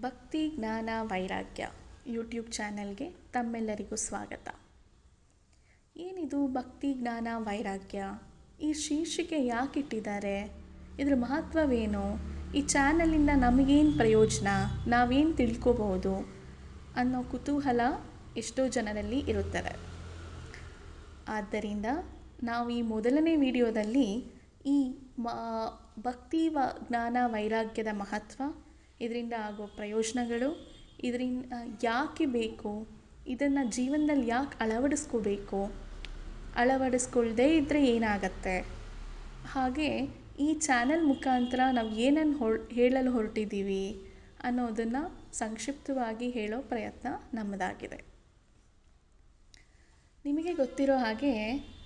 ಭಕ್ತಿ, ಜ್ಞಾನ, ವೈರಾಗ್ಯ ಯೂಟ್ಯೂಬ್ ಚಾನೆಲ್ಗೆ ತಮ್ಮೆಲ್ಲರಿಗೂ ಸ್ವಾಗತ. ಏನಿದು ಭಕ್ತಿ, ಜ್ಞಾನ, ವೈರಾಗ್ಯ? ಈ ಶೀರ್ಷಿಕೆ ಯಾಕೆ ಇಟ್ಟಿದ್ದಾರೆ? ಇದರ ಮಹತ್ವವೇನು? ಈ ಚಾನಲಿಂದ ನಮಗೇನು ಪ್ರಯೋಜನ? ನಾವೇನು ತಿಳ್ಕೋಬಹುದು? ಅನ್ನೋ ಕುತೂಹಲ ಎಷ್ಟೋ ಜನರಲ್ಲಿ ಇರುತ್ತದೆ ಆದ್ದರಿಂದ ನಾವು ಈ ಮೊದಲನೇ ವಿಡಿಯೋದಲ್ಲಿ ಈ ಮ ಭಕ್ತಿ, ವ, ಜ್ಞಾನ, ವೈರಾಗ್ಯದ ಮಹತ್ವ ಇದರಿಂದ ಆಗೋ ಪ್ರಯೋಜನಗಳು, ಇದರಿಂದ ಯಾಕೆ ಬೇಕು, ಇದನ್ನು ಜೀವನದಲ್ಲಿ ಯಾಕೆ ಅಳವಡಿಸ್ಕೋಬೇಕು, ಅಳವಡಿಸ್ಕೊಳ್ದೇ ಇದ್ದರೆ ಏನಾಗತ್ತೆ? ಹಾಗೆ ಈ ಚಾನಲ್ ಮುಖಾಂತರ ನಾವು ಏನನ್ನು ಹೊರ್ ಹೇಳಲು ಹೊರಟಿದ್ದೀವಿ ಅನ್ನೋದನ್ನು ಸಂಕ್ಷಿಪ್ತವಾಗಿ ಹೇಳೋ ಪ್ರಯತ್ನ ನಮ್ಮದಾಗಿದೆ. ನಿಮಗೆ ಗೊತ್ತಿರೋ ಹಾಗೆ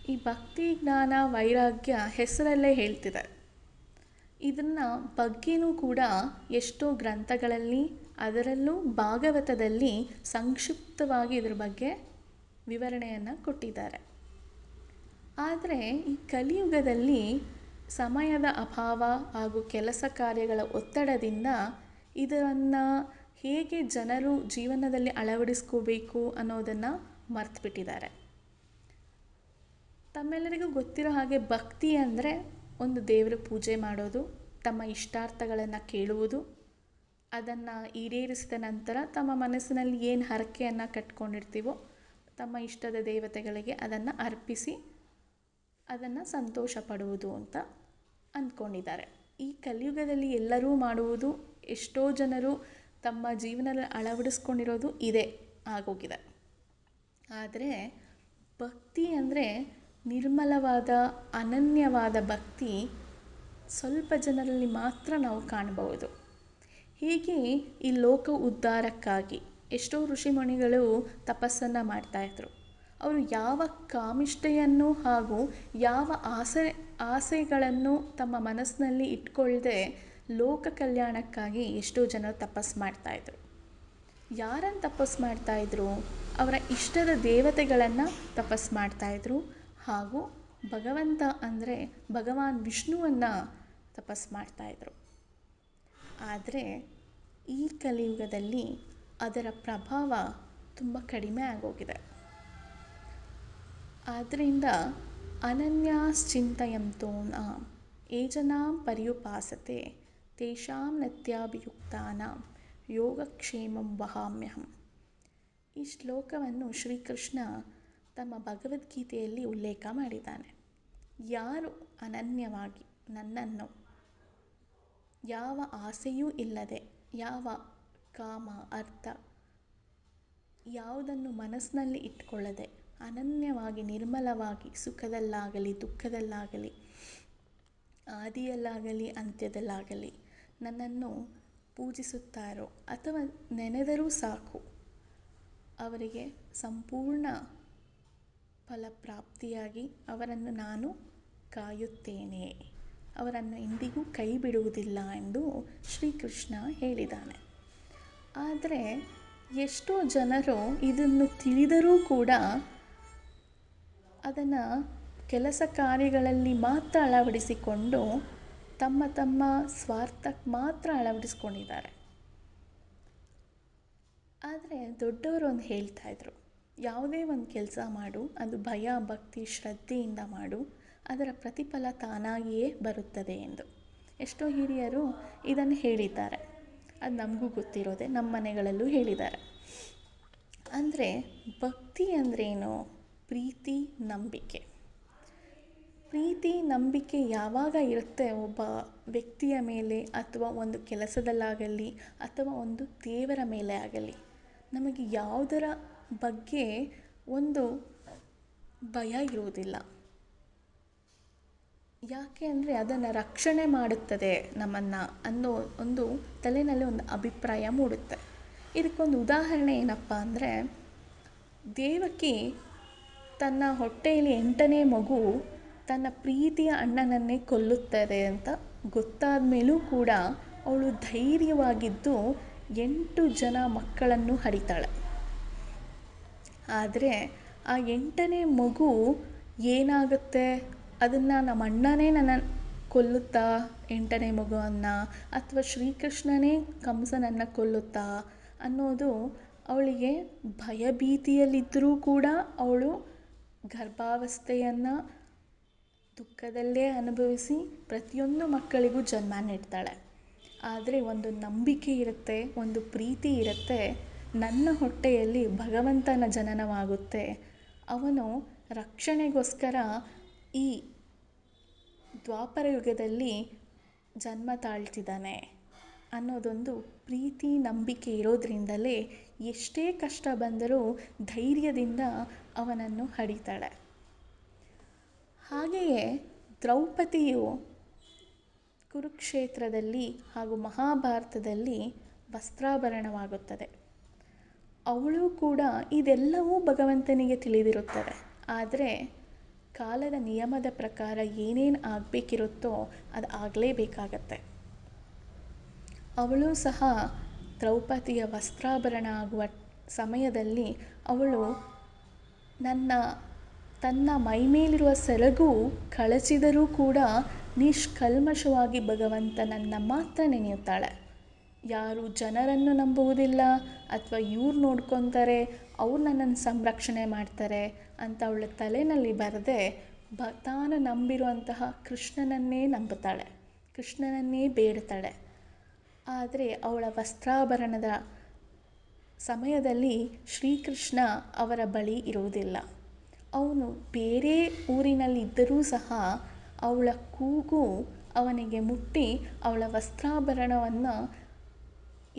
ಈ ಭಕ್ತಿ ಜ್ಞಾನ ವೈರಾಗ್ಯ ಹೆಸರಲ್ಲೇ ಹೇಳ್ತಿದೆ. ಇದನ್ನು ಬಗ್ಗೆನೂ ಕೂಡ ಎಷ್ಟೋ ಗ್ರಂಥಗಳಲ್ಲಿ, ಅದರಲ್ಲೂ ಭಾಗವತದಲ್ಲಿ ಸಂಕ್ಷಿಪ್ತವಾಗಿ ಇದ್ರ ಬಗ್ಗೆ ವಿವರಣೆಯನ್ನು ಕೊಟ್ಟಿದ್ದಾರೆ. ಆದರೆ ಈ ಕಲಿಯುಗದಲ್ಲಿ ಸಮಯದ ಅಭಾವ ಹಾಗೂ ಕೆಲಸ ಕಾರ್ಯಗಳ ಒತ್ತಡದಿಂದ ಇದನ್ನು ಹೇಗೆ ಜನರು ಜೀವನದಲ್ಲಿ ಅಳವಡಿಸ್ಕೋಬೇಕು ಅನ್ನೋದನ್ನು ಮರ್ತುಬಿಟ್ಟಿದ್ದಾರೆ. ತಮ್ಮೆಲ್ಲರಿಗೂ ಗೊತ್ತಿರೋ ಹಾಗೆ ಭಕ್ತಿ ಅಂದರೆ ಒಂದು ದೇವರ ಪೂಜೆ ಮಾಡೋದು, ತಮ್ಮ ಇಷ್ಟಾರ್ಥಗಳನ್ನು ಕೇಳುವುದು, ಅದನ್ನು ಈಡೇರಿಸಿದ ನಂತರ ತಮ್ಮ ಮನಸ್ಸಿನಲ್ಲಿ ಏನು ಹರಕೆಯನ್ನು ಕಟ್ಕೊಂಡಿರ್ತೀವೋ, ತಮ್ಮ ಇಷ್ಟದ ದೇವತೆಗಳಿಗೆ ಅದನ್ನು ಅರ್ಪಿಸಿ ಅದನ್ನು ಸಂತೋಷ ಪಡುವುದು ಅಂತ ಅಂದ್ಕೊಂಡಿದ್ದಾರೆ. ಈ ಕಲಿಯುಗದಲ್ಲಿ ಎಲ್ಲರೂ ಮಾಡುವುದು, ಎಷ್ಟೋ ಜನರು ತಮ್ಮ ಜೀವನದಲ್ಲಿ ಅಳವಡಿಸ್ಕೊಂಡಿರೋದು ಇದೆ ಆಗೋಗಿದೆ. ಆದರೆ ಭಕ್ತಿ ಅಂದರೆ ನಿರ್ಮಲವಾದ, ಅನನ್ಯವಾದ ಭಕ್ತಿ ಸ್ವಲ್ಪ ಜನರಲ್ಲಿ ಮಾತ್ರ ನಾವು ಕಾಣಬಹುದು. ಹೀಗೆ ಈ ಲೋಕ ಉದ್ಧಾರಕ್ಕಾಗಿ ಎಷ್ಟೋ ಋಷಿಮುನಿಗಳು ತಪಸ್ಸನ್ನು ಮಾಡ್ತಾಯಿದ್ರು ಅವರು ಯಾವ ಕಾಮಿಷ್ಠೆಯನ್ನು ಹಾಗೂ ಯಾವ ಆಸೆ, ಆಸೆಗಳನ್ನು ತಮ್ಮ ಮನಸ್ಸಿನಲ್ಲಿ ಇಟ್ಕೊಳ್ಳದೆ ಲೋಕ ಕಲ್ಯಾಣಕ್ಕಾಗಿ ಎಷ್ಟೋ ಜನರು ತಪಸ್ಸು ಮಾಡ್ತಾಯಿದ್ರು ಯಾರನ್ನು ತಪಸ್ಸು ಮಾಡ್ತಾಯಿದ್ರು ಅವರ ಇಷ್ಟದ ದೇವತೆಗಳನ್ನು ತಪಸ್ಸು ಮಾಡ್ತಾಯಿದ್ರು ಹಾಗೂ ಭಗವಂತ ಅಂದರೆ ಭಗವಾನ್ ವಿಷ್ಣುವನ್ನು ತಪಸ್ಸು ಮಾಡ್ತಾಯಿದ್ರು ಆದರೆ ಈ ಕಲಿಯುಗದಲ್ಲಿ ಅದರ ಪ್ರಭಾವ ತುಂಬ ಕಡಿಮೆ ಆಗೋಗಿದೆ. ಆದ್ದರಿಂದ ಅನನ್ಯಾಶ್ಚಿಂತಯಂತೋ ನ ಏಜನಾಂ ಪರ್ಯುಪಾಸತೆ ತೇಷಾಂ ನತ್ಯಾಭಿಯುಕ್ತಾನ ಯೋಗಕ್ಷೇಮಂ ವಹಾಮ್ಯಹಂ. ಈ ಶ್ಲೋಕವನ್ನು ಶ್ರೀಕೃಷ್ಣ ತಮ್ಮ ಭಗವದ್ಗೀತೆಯಲ್ಲಿ ಉಲ್ಲೇಖ ಮಾಡಿದ್ದಾನೆ. ಯಾರು ಅನನ್ಯವಾಗಿ ನನ್ನನ್ನು ಯಾವ ಆಸೆಯೂ ಇಲ್ಲದೆ ಯಾವ ಕಾಮ, ಅರ್ಥ ಯಾವುದನ್ನು ಮನಸ್ಸಿನಲ್ಲಿ ಇಟ್ಕೊಳ್ಳದೆ ಅನನ್ಯವಾಗಿ ನಿರ್ಮಲವಾಗಿ ಸುಖದಲ್ಲಾಗಲಿ, ದುಃಖದಲ್ಲಾಗಲಿ, ಆದಿಯಲ್ಲಾಗಲಿ, ಅಂತ್ಯದಲ್ಲಾಗಲಿ ನನ್ನನ್ನು ಪೂಜಿಸುತ್ತಾರೋ ಅಥವಾ ನೆನೆದರೂ ಸಾಕು ಅವರಿಗೆ ಸಂಪೂರ್ಣ ಫಲಪ್ರಾಪ್ತಿಯಾಗಿ ಅವರನ್ನು ನಾನು ಕಾಯುತ್ತೇನೆ. ಅವರನ್ನು ಎಂದಿಗೂ ಕೈ ಬಿಡುವುದಿಲ್ಲ ಎಂದು ಶ್ರೀಕೃಷ್ಣ ಹೇಳಿದ್ದಾನೆ. ಆದರೆ ಎಷ್ಟೋ ಜನರು ಇದನ್ನು ತಿಳಿದರೂ ಕೂಡ ಅದನ್ನು ಕೆಲಸ ಕಾರ್ಯಗಳಲ್ಲಿ ಮಾತ್ರ ಅಳವಡಿಸಿಕೊಂಡು ತಮ್ಮ ತಮ್ಮ ಸ್ವಾರ್ಥಕ್ಕೆ ಮಾತ್ರ ಅಳವಡಿಸ್ಕೊಂಡಿದ್ದಾರೆ. ಆದರೆ ದೊಡ್ಡವರು ಒಂದು ಹೇಳ್ತಾಯಿದ್ರು ಯಾವುದೇ ಒಂದು ಕೆಲಸ ಮಾಡು, ಅದು ಭಯ, ಭಕ್ತಿ, ಶ್ರದ್ಧೆಯಿಂದ ಮಾಡು, ಅದರ ಪ್ರತಿಫಲ ತಾನಾಗಿಯೇ ಬರುತ್ತದೆ ಎಂದು. ಎಷ್ಟೋ ಹಿರಿಯರು ಇದನ್ನು ಹೇಳಿದ್ದಾರೆ. ಅದು ನಮಗೂ ಗೊತ್ತಿರೋದೆ ನಮ್ಮ ಮನೆಗಳಲ್ಲೂ ಹೇಳಿದ್ದಾರೆ. ಅಂದರೆ ಭಕ್ತಿ ಅಂದ್ರೇನು? ಪ್ರೀತಿ, ನಂಬಿಕೆ. ಪ್ರೀತಿ, ನಂಬಿಕೆ ಯಾವಾಗ ಇರುತ್ತೆ? ಒಬ್ಬ ವ್ಯಕ್ತಿಯ ಮೇಲೆ ಅಥವಾ ಒಂದು ಕೆಲಸದಲ್ಲಾಗಲಿ, ಅಥವಾ ಒಂದು ದೇವರ ಮೇಲೆ ಆಗಲಿ, ನಮಗೆ ಯಾವುದರ ಬಗ್ಗೆ ಒಂದು ಭಯ ಇರುವುದಿಲ್ಲ. ಯಾಕೆ ಅಂದರೆ ಅದನ್ನು ರಕ್ಷಣೆ ಮಾಡುತ್ತದೆ ನಮ್ಮನ್ನು ಅನ್ನೋ ಒಂದು ತಲೆಯಲ್ಲಿ ಒಂದು ಅಭಿಪ್ರಾಯ ಮೂಡುತ್ತೆ. ಇದಕ್ಕೊಂದು ಉದಾಹರಣೆ ಏನಪ್ಪ ಅಂದರೆ, ದೇವಕಿ ತನ್ನ ಹೊಟ್ಟೆಯಲ್ಲಿ ಎಂಟನೇ ಮಗು ತನ್ನ ಪ್ರೀತಿಯ ಅಣ್ಣನನ್ನೇ ಕೊಲ್ಲುತ್ತದೆ ಅಂತ ಗೊತ್ತಾದ ಮೇಲೂ ಕೂಡ ಅವಳು ಧೈರ್ಯವಾಗಿದ್ದು ಎಂಟು ಜನ ಮಕ್ಕಳನ್ನು ಹರಿತಾಳೆ. ಆದರೆ ಆ ಎಂಟನೇ ಮಗು ಏನಾಗುತ್ತೆ? ಅದನ್ನು ನಮ್ಮ ಅಣ್ಣನೇ ನನ್ನ ಕೊಲ್ಲುತ್ತಾ? ಎಂಟನೇ ಮಗುವನ್ನು? ಅಥವಾ ಶ್ರೀಕೃಷ್ಣನೇ ಕಂಸನನ್ನು ಕೊಲ್ಲುತ್ತಾ? ಅನ್ನೋದು ಅವಳಿಗೆ ಭಯಭೀತಿಯಲ್ಲಿದ್ದರೂ ಕೂಡ ಅವಳು ಗರ್ಭಾವಸ್ಥೆಯನ್ನು ದುಃಖದಲ್ಲೇ ಅನುಭವಿಸಿ ಪ್ರತಿಯೊಂದು ಮಕ್ಕಳಿಗೂ ಜನ್ಮ ನೀಡ್ತಾಳೆ. ಆದರೆ ಒಂದು ನಂಬಿಕೆ ಇರುತ್ತೆ, ಒಂದು ಪ್ರೀತಿ ಇರುತ್ತೆ. ನನ್ನ ಹೊಟ್ಟೆಯಲ್ಲಿ ಭಗವಂತನ ಜನನವಾಗುತ್ತೆ. ಅವನು ರಕ್ಷಣೆಗೋಸ್ಕರ ಈ ದ್ವಾಪರ ಯುಗದಲ್ಲಿ ಜನ್ಮ ತಾಳ್ತಿದ್ದಾನೆ ಅನ್ನೋದೊಂದು ಪ್ರೀತಿ, ನಂಬಿಕೆ ಇರೋದ್ರಿಂದಲೇ ಎಷ್ಟೇ ಕಷ್ಟ ಬಂದರೂ ಧೈರ್ಯದಿಂದ ಅವನನ್ನು ಹಡಿತಾಳೆ. ಹಾಗೆಯೇ ದ್ರೌಪದಿಯು ಕುರುಕ್ಷೇತ್ರದಲ್ಲಿ ಹಾಗೂ ಮಹಾಭಾರತದಲ್ಲಿ ವಸ್ತ್ರಾಭರಣವಾಗುತ್ತದೆ. ಅವಳು ಕೂಡ ಇದೆಲ್ಲವೂ ಭಗವಂತನಿಗೆ ತಿಳಿದಿರುತ್ತದೆ ಆದರೆ ಕಾಲದ ನಿಯಮದ ಪ್ರಕಾರ ಏನೇನು ಆಗಬೇಕಿರುತ್ತೋ ಅದು ಆಗಲೇಬೇಕಾಗತ್ತೆ. ಅವಳು ಸಹ ದ್ರೌಪದಿಯ ವಸ್ತ್ರಾಭರಣ ಆಗುವ ಸಮಯದಲ್ಲಿ ಅವಳು ನನ್ನ, ತನ್ನ ಮೈಮೇಲಿರುವ ಸೆರಗು ಕಳಚಿದರೂ ಕೂಡ ನಿಷ್ಕಲ್ಮಶವಾಗಿ ಭಗವಂತನನ್ನು ಮಾತ್ರ ನೆನೆಯುತ್ತಾಳೆ. ಯಾರು ಜನರನ್ನು ನಂಬುವುದಿಲ್ಲ ಅಥವಾ ಇವ್ರು ನೋಡ್ಕೊತಾರೆ, ಅವ್ರು ನನ್ನನ್ನು ಸಂರಕ್ಷಣೆ ಮಾಡ್ತಾರೆ ಅಂತ ಅವಳ ತಲೆಯಲ್ಲಿ ಬರದೆ ಬ, ತಾನು ನಂಬಿರುವಂತಹ ಕೃಷ್ಣನನ್ನೇ ನಂಬುತ್ತಾಳೆ, ಕೃಷ್ಣನನ್ನೇ ಬೇಡ್ತಾಳೆ. ಆದರೆ ಅವಳ ವಸ್ತ್ರಾಭರಣದ ಸಮಯದಲ್ಲಿ ಶ್ರೀಕೃಷ್ಣ ಅವರ ಬಳಿ ಇರುವುದಿಲ್ಲ. ಅವನು ಬೇರೆ ಊರಿನಲ್ಲಿದ್ದರೂ ಸಹ ಅವಳ ಕೂಗು ಅವನಿಗೆ ಮುಟ್ಟಿ ಅವಳ ವಸ್ತ್ರಾಭರಣವನ್ನು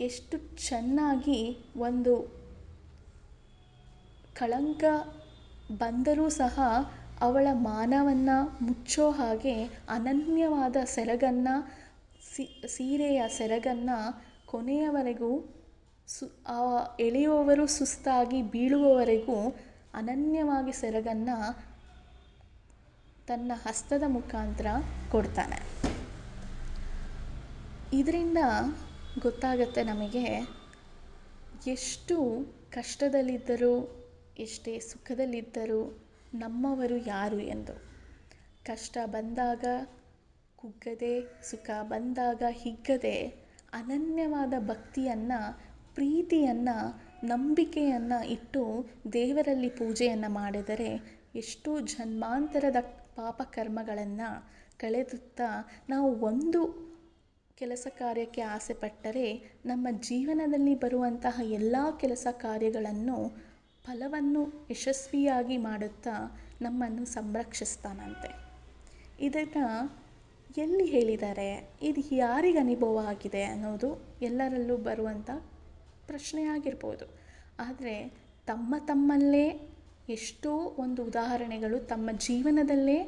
ಎಷ್ಟು ಚೆನ್ನಾಗಿ ಒಂದು ಕಳಂಕ ಬಂದರೂ ಸಹ ಅವಳ ಮಾನವನ್ನು ಮುಚ್ಚೋ ಹಾಗೆ ಅನನ್ಯವಾದ ಸೆರಗನ್ನು ಸೀರೆಯ ಸೆರಗನ್ನು ಕೊನೆಯವರೆಗೂ ಸು ಎಳೆಯುವವರು ಸುಸ್ತಾಗಿ ಬೀಳುವವರೆಗೂ ಅನನ್ಯವಾಗಿ ಸೆರಗನ್ನು ತನ್ನ ಹಸ್ತದ ಮುಖಾಂತರ ಕೊಡ್ತಾನೆ. ಇದರಿಂದ ಗೊತ್ತಾಗತ್ತೆ ನಮಗೆ ಎಷ್ಟು ಕಷ್ಟದಲ್ಲಿದ್ದರೂ, ಎಷ್ಟೇ ಸುಖದಲ್ಲಿದ್ದರೂ ನಮ್ಮವರು ಯಾರು ಎಂದು. ಕಷ್ಟ ಬಂದಾಗ ಕುಗ್ಗದೆ, ಸುಖ ಬಂದಾಗ ಹಿಗ್ಗದೆ ಅನನ್ಯವಾದ ಭಕ್ತಿಯನ್ನು, ಪ್ರೀತಿಯನ್ನು, ನಂಬಿಕೆಯನ್ನು ಇಟ್ಟು ದೇವರಲ್ಲಿ ಪೂಜೆಯನ್ನು ಮಾಡಿದರೆ ಎಷ್ಟು ಜನ್ಮಾಂತರದ ಪಾಪಕರ್ಮಗಳನ್ನು ಕಳೆದುತ್ತಾ ನಾವು ಒಂದು ಕೆಲಸ ಕಾರ್ಯಕ್ಕೆ ಆಸೆ ಪಟ್ಟರೆ ನಮ್ಮ ಜೀವನದಲ್ಲಿ ಬರುವಂತಹ ಎಲ್ಲ ಕೆಲಸ ಕಾರ್ಯಗಳನ್ನು ಫಲವನ್ನು ಯಶಸ್ವಿಯಾಗಿ ಮಾಡುತ್ತಾ ನಮ್ಮನ್ನು ಸಂರಕ್ಷಿಸ್ತಾನಂತೆ. ಇದನ್ನು ಎಲ್ಲಿ ಹೇಳಿದ್ದಾರೆ ಇದು ಯಾರಿಗೆ ಅನುಭವ ಆಗಿದೆ ಅನ್ನೋದು ಎಲ್ಲರಲ್ಲೂ ಬರುವಂಥ ಪ್ರಶ್ನೆ ಆಗಿರ್ಬೋದು. ಆದರೆ ತಮ್ಮ ತಮ್ಮಲ್ಲೇ ಎಷ್ಟೋ ಒಂದು ಉದಾಹರಣೆಗಳು ತಮ್ಮ ಜೀವನದಲ್ಲೇ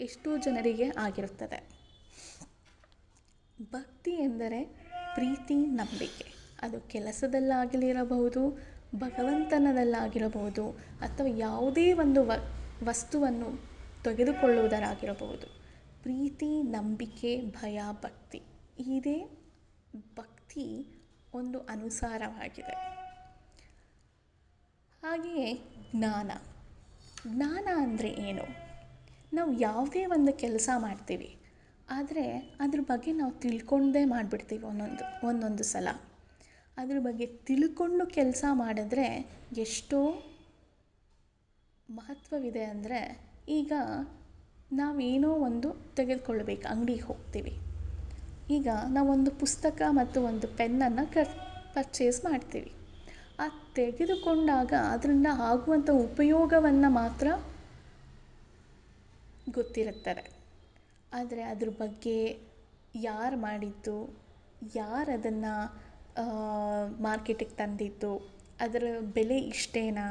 ಎಷ್ಟೋ ಜನರಿಗೆ ಆಗಿರುತ್ತದೆ. ಭಕ್ತಿ ಎಂದರೆ ಪ್ರೀತಿ, ನಂಬಿಕೆ. ಅದು ಕೆಲಸದಲ್ಲಾಗಲಿರಬಹುದು, ಭಗವಂತನದಲ್ಲಾಗಿರಬಹುದು, ಅಥವಾ ಯಾವುದೇ ಒಂದು ವ, ವಸ್ತುವನ್ನು ತೆಗೆದುಕೊಳ್ಳುವುದರಾಗಿರಬಹುದು. ಪ್ರೀತಿ, ನಂಬಿಕೆ, ಭಯ, ಭಕ್ತಿ. ಇದೇ ಭಕ್ತಿ ಒಂದು ಅನುಸಾರವಾಗಿದೆ. ಹಾಗೆಯೇ ಜ್ಞಾನ. ಜ್ಞಾನ ಅಂದರೆ ಏನು? ನಾವು ಯಾವುದೇ ಒಂದು ಕೆಲಸ ಮಾಡ್ತೀವಿ. ಆದರೆ ಅದ್ರ ಬಗ್ಗೆ ನಾವು ತಿಳ್ಕೊಂಡೇ ಮಾಡಿಬಿಡ್ತೀವಿ ಒಂದೊಂದು ಒಂದೊಂದು ಸಲ. ಅದ್ರ ಬಗ್ಗೆ ತಿಳ್ಕೊಂಡು ಕೆಲಸ ಮಾಡಿದ್ರೆ ಎಷ್ಟೋ ಮಹತ್ವವಿದೆ ಅಂದರೆ ಈಗ ನಾವೇನೋ ಒಂದು ತೆಗೆದುಕೊಳ್ಬೇಕು, ಅಂಗಡಿಗೆ ಹೋಗ್ತೀವಿ. ಈಗ ನಾವೊಂದು ಪುಸ್ತಕ ಮತ್ತು ಒಂದು ಪೆನ್ನನ್ನು ಕ ಪರ್ಚೇಸ್ ಮಾಡ್ತೀವಿ. ಆ ತೆಗೆದುಕೊಂಡಾಗ ಅದರಿಂದ ಆಗುವಂಥ ಉಪಯೋಗವನ್ನು ಮಾತ್ರ ಗೊತ್ತಿರುತ್ತದೆ ಆದರೆ ಅದ್ರ ಬಗ್ಗೆ ಯಾರು ಮಾಡಿದ್ದು, ಯಾರು ಅದನ್ನು ಮಾರ್ಕೆಟಿಗೆ ತಂದಿದ್ದು, ಅದರ ಬೆಲೆ ಇಷ್ಟೇನಾ?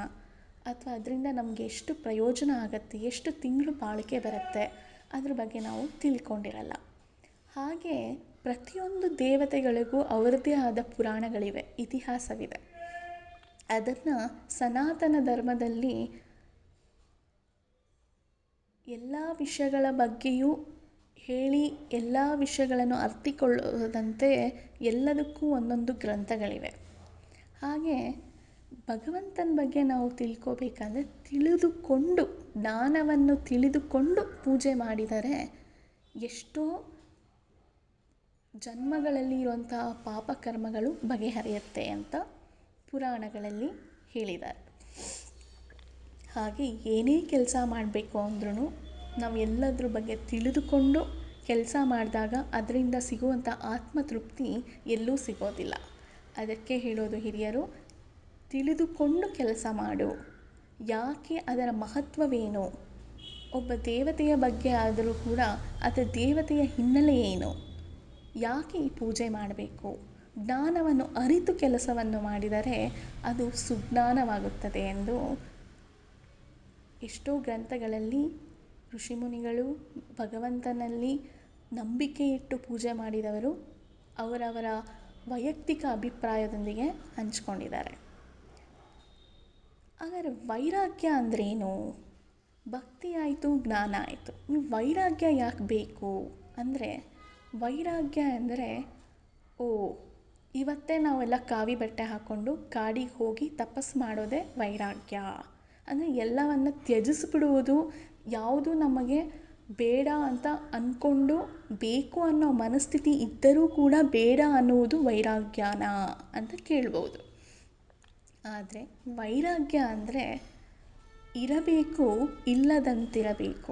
ಅಥವಾ ಅದರಿಂದ ನಮಗೆ ಎಷ್ಟು ಪ್ರಯೋಜನ ಆಗುತ್ತೆ, ಎಷ್ಟು ತಿಂಗಳು ಬಾಳಿಕೆ ಬರುತ್ತೆ, ಅದ್ರ ಬಗ್ಗೆ ನಾವು ತಿಳ್ಕೊಂಡಿರಲ್ಲ. ಹಾಗೆ ಪ್ರತಿಯೊಂದು ದೇವತೆಗಳಿಗೂ ಅವರದ್ದೇ ಆದ ಪುರಾಣಗಳಿವೆ, ಇತಿಹಾಸವಿದೆ. ಅದನ್ನು ಸನಾತನ ಧರ್ಮದಲ್ಲಿ ಎಲ್ಲ ವಿಷಯಗಳ ಬಗ್ಗೆಯೂ ಹೇಳಿ ಎಲ್ಲ ವಿಷಯಗಳನ್ನು ಅರ್ಥಿಕೊಳ್ಳದಂತೆ ಎಲ್ಲದಕ್ಕೂ ಒಂದೊಂದು ಗ್ರಂಥಗಳಿವೆ. ಹಾಗೆ ಭಗವಂತನ ಬಗ್ಗೆ ನಾವು ತಿಳ್ಕೋಬೇಕಂದ್ರೆ ತಿಳಿದುಕೊಂಡು, ಜ್ಞಾನವನ್ನು ತಿಳಿದುಕೊಂಡು ಪೂಜೆ ಮಾಡಿದರೆ ಎಷ್ಟೋ ಜನ್ಮಗಳಲ್ಲಿ ಇರುವಂತಹ ಪಾಪಕರ್ಮಗಳು ಬಗೆಹರಿಯುತ್ತೆ ಅಂತ ಪುರಾಣಗಳಲ್ಲಿ ಹೇಳಿದ್ದಾರೆ. ಹಾಗೆ ಏನೇ ಕೆಲಸ ಮಾಡಬೇಕು ಅಂದ್ರೂ ನಾವು ಎಲ್ಲದ್ರ ಬಗ್ಗೆ ತಿಳಿದುಕೊಂಡು ಕೆಲಸ ಮಾಡಿದಾಗ ಅದರಿಂದ ಸಿಗುವಂಥ ಆತ್ಮತೃಪ್ತಿ ಎಲ್ಲೂ ಸಿಗೋದಿಲ್ಲ. ಅದಕ್ಕೆ ಹೇಳೋದು ಹಿರಿಯರು, ತಿಳಿದುಕೊಂಡು ಕೆಲಸ ಮಾಡು. ಯಾಕೆ ಅದರ ಮಹತ್ವವೇನು? ಒಬ್ಬ ದೇವತೆಯ ಬಗ್ಗೆ ಆದರೂ ಕೂಡ ಅದರ ದೇವತೆಯ ಹಿನ್ನೆಲೆ ಏನು? ಯಾಕೆ ಈ ಪೂಜೆ ಮಾಡಬೇಕು? ಜ್ಞಾನವನ್ನು ಅರಿತು ಕೆಲಸವನ್ನು ಮಾಡಿದರೆ ಅದು ಸುಜ್ಞಾನವಾಗುತ್ತದೆ ಎಂದು ಎಷ್ಟೋ ಗ್ರಂಥಗಳಲ್ಲಿ ಋಷಿಮುನಿಗಳು ಭಗವಂತನಲ್ಲಿ ನಂಬಿಕೆ ಇಟ್ಟು ಪೂಜೆ ಮಾಡಿದವರು ಅವರವರ ವೈಯಕ್ತಿಕ ಅಭಿಪ್ರಾಯದೊಂದಿಗೆ ಹಂಚ್ಕೊಂಡಿದ್ದಾರೆ. ಹಾಗಾದ್ರೆ ವೈರಾಗ್ಯ ಅಂದ್ರೇನು? ಭಕ್ತಿ ಆಯಿತು, ಜ್ಞಾನ ಆಯಿತು. ವೈರಾಗ್ಯ ಯಾಕೆ ಬೇಕು? ಅಂದರೆ ವೈರಾಗ್ಯ ಅಂದರೆ ಓ, ಇವತ್ತೇ ನಾವೆಲ್ಲ ಕಾವಿ ಬಟ್ಟೆ ಹಾಕ್ಕೊಂಡು ಕಾಡಿಗೆ ಹೋಗಿ ತಪಸ್ಸು ಮಾಡೋದೇ ವೈರಾಗ್ಯ. ಅಂದರೆ ಎಲ್ಲವನ್ನು ತ್ಯಜಿಸ್ಬಿಡುವುದು ಯಾವುದು ನಮಗೆ ಬೇಡ ಅಂತ ಅಂದ್ಕೊಂಡು ಬೇಕು ಅನ್ನೋ ಮನಸ್ಥಿತಿ ಇದ್ದರೂ ಕೂಡ ಬೇಡ ಅನ್ನುವುದು ವೈರಾಗ್ಯನ ಅಂತ ಕೇಳ್ಬೋದು. ಆದರೆ ವೈರಾಗ್ಯ ಅಂದರೆ ಇರಬೇಕು, ಇಲ್ಲದಂತಿರಬೇಕು.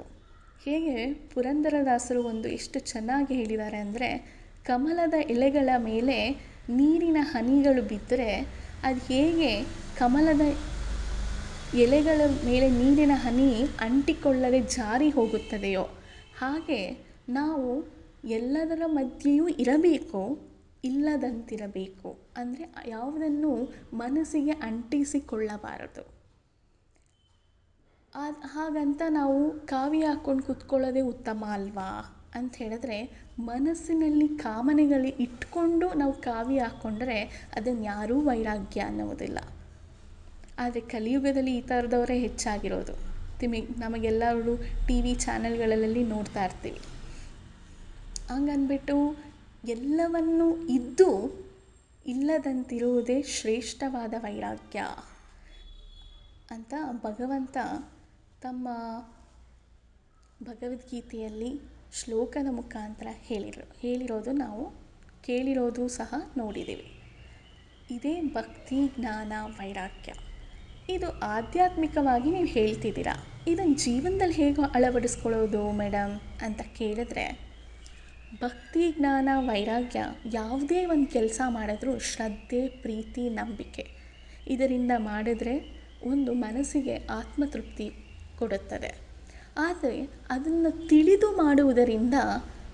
ಹೇಗೆ ಪುರಂದರದಾಸರು ಒಂದು ಎಷ್ಟು ಚೆನ್ನಾಗಿ ಹೇಳಿದ್ದಾರೆ ಅಂದರೆ, ಕಮಲದ ಎಲೆಗಳ ಮೇಲೆ ನೀರಿನ ಹನಿಗಳು ಬಿದ್ದರೆ ಅದು ಹೇಗೆ ಕಮಲದ ಎಲೆಗಳ ಮೇಲೆ ನೀರಿನ ಹನಿ ಅಂಟಿಕೊಳ್ಳದೆ ಜಾರಿ ಹೋಗುತ್ತದೆಯೋ? ಹಾಗೆ ನಾವು ಎಲ್ಲದರ ಮಧ್ಯೆಯೂ ಇರಬೇಕು? ಇಲ್ಲದಂತಿರಬೇಕು. ಅಂದರೆ ಯಾವುದನ್ನು ಮನಸ್ಸಿಗೆ ಅಂಟಿಸಿಕೊಳ್ಳಬಾರದು. ಹಾಗಂತ ನಾವು ಕಾವಿ ಹಾಕ್ಕೊಂಡು ಕೂತ್ಕೊಳ್ಳೋದೇ ಉತ್ತಮ ಅಲ್ವಾ? ಅಂತ ಹೇಳಿದ್ರೆ ಮನಸ್ಸಿನಲ್ಲಿ ಕಾಮನೆಗಳು ಇಟ್ಕೊಂಡು ನಾವು ಕಾವಿ ಹಾಕ್ಕೊಂಡ್ರೆ ಅದನ್ನು ಯಾರೂ ವೈರಾಗ್ಯ ಅನ್ನುವುದಿಲ್ಲ ಆದರೆ ಕಲಿಯುಗದಲ್ಲಿ ಈ ಥರದವರೇ ಹೆಚ್ಚಾಗಿರೋದು. ತಿಮಿಗ್ ನಮಗೆಲ್ಲರೂ ಟಿ ವಿ ಚಾನೆಲ್ಗಳಲ್ಲಿ ನೋಡ್ತಾ ಇರ್ತೀವಿ. ಹಂಗನ್ಬಿಟ್ಟು ಎಲ್ಲವನ್ನು ಇದ್ದು ಇಲ್ಲದಂತಿರುವುದೇ ಶ್ರೇಷ್ಠವಾದ ವೈರಾಗ್ಯ ಅಂತ ಭಗವಂತ ತಮ್ಮ ಭಗವದ್ಗೀತೆಯಲ್ಲಿ ಶ್ಲೋಕದ ಮುಖಾಂತರ ಹೇಳಿರೋ, ಹೇಳಿರೋದು ನಾವು ಕೇಳಿರೋದು ಸಹ ನೋಡಿದ್ದೀವಿ. ಇದೇ ಭಕ್ತಿ ಜ್ಞಾನ ವೈರಾಗ್ಯ. ಇದು ಆಧ್ಯಾತ್ಮಿಕವಾಗಿ ನೀವು ಹೇಳ್ತಿದ್ದೀರಾ? ಇದನ್ನು ಜೀವನದಲ್ಲಿ ಹೇಗೆ ಅಳವಡಿಸ್ಕೊಳ್ಳೋದು ಮೇಡಮ್ ಅಂತ ಕೇಳಿದ್ರೆ, ಭಕ್ತಿ, ಜ್ಞಾನ, ವೈರಾಗ್ಯ ಯಾವುದೇ ಒಂದು ಕೆಲಸ ಮಾಡಿದ್ರೂ ಶ್ರದ್ಧೆ, ಪ್ರೀತಿ, ನಂಬಿಕೆ ಇದರಿಂದ ಮಾಡಿದ್ರೆ ಒಂದು ಮನಸ್ಸಿಗೆ ಆತ್ಮತೃಪ್ತಿ ಕೊಡುತ್ತದೆ. ಆದರೆ ಅದನ್ನು ತಿಳಿದು ಮಾಡುವುದರಿಂದ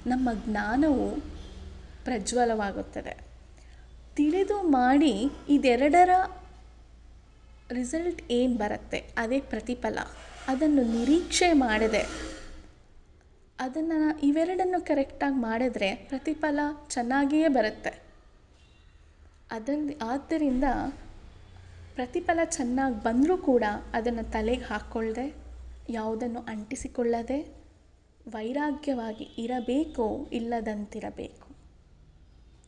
ನಮ್ಮ ಜ್ಞಾನವು ಪ್ರಜ್ವಲವಾಗುತ್ತದೆ. ತಿಳಿದು ಮಾಡಿ ಇದೆರಡರ ರಿಸಲ್ಟ್ ಏನು ಬರುತ್ತೆ? ಅದೇ ಪ್ರತಿಫಲ. ಅದನ್ನು ನಿರೀಕ್ಷೆ ಮಾಡಿದೆ. ಅದನ್ನು ಇವೆರಡನ್ನು ಕರೆಕ್ಟಾಗಿ ಮಾಡಿದ್ರೆ ಪ್ರತಿಫಲ ಚೆನ್ನಾಗಿಯೇ ಬರುತ್ತೆ. ಅದನ್ನು ಆದ್ದರಿಂದ ಪ್ರತಿಫಲ ಚೆನ್ನಾಗಿ ಬಂದರೂ ಕೂಡ ಅದನ್ನು ತಲೆಗೆ ಹಾಕ್ಕೊಳ್ಳದೆ ಯಾವುದನ್ನು ಅಂಟಿಸಿಕೊಳ್ಳದೆ, ವೈರಾಗ್ಯವಾಗಿ ಇರಬೇಕು ಇಲ್ಲದಂತಿರಬೇಕು.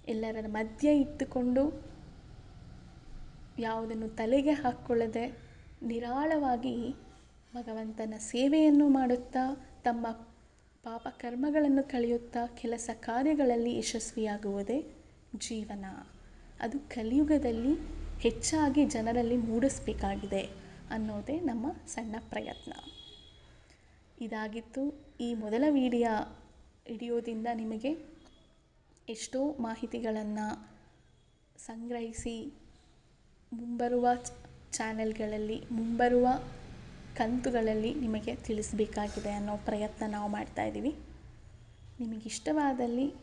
ಎಲ್ಲರ ಮಧ್ಯೆ ಇಟ್ಟುಕೊಂಡು ಯಾವುದನ್ನು ತಲೆಗೆ ಹಾಕ್ಕೊಳ್ಳದೆ ನಿರಾಳವಾಗಿ ಭಗವಂತನ ಸೇವೆಯನ್ನು ಮಾಡುತ್ತಾ ತಮ್ಮ ಪಾಪ ಕರ್ಮಗಳನ್ನು ಕಳೆಯುತ್ತಾ ಕೆಲಸ ಕಾರ್ಯಗಳಲ್ಲಿ ಯಶಸ್ವಿಯಾಗುವುದೇ ಜೀವನ. ಅದು ಕಲಿಯುಗದಲ್ಲಿ ಹೆಚ್ಚಾಗಿ ಜನರಲ್ಲಿ ಮೂಡಿಸಬೇಕಾಗಿದೆ ಅನ್ನೋದೇ ನಮ್ಮ ಸಣ್ಣ ಪ್ರಯತ್ನ. ಇದಾಗಿತ್ತು ಈ ಮೊದಲ ವಿಡಿಯೋ. ಹಿಡಿಯೋದಿಂದ ನಿಮಗೆ ಎಷ್ಟೋ ಮಾಹಿತಿಗಳನ್ನು ಸಂಗ್ರಹಿಸಿ ಮುಂಬರುವ ಚಾನೆಲ್ಗಳಲ್ಲಿ, ಮುಂಬರುವ ಕಂತುಗಳಲ್ಲಿ ನಿಮಗೆ ತಿಳಿಸಬೇಕಾಗಿದೆ ಅನ್ನೋ ಪ್ರಯತ್ನ ನಾವು ಮಾಡ್ತಾ ಇದ್ದೀವಿ. ನಿಮಗಿಷ್ಟವಾದಲ್ಲಿ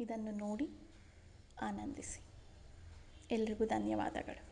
ಇದನ್ನು ನೋಡಿ ಆನಂದಿಸಿ. ಎಲ್ರಿಗೂ ಧನ್ಯವಾದಗಳು.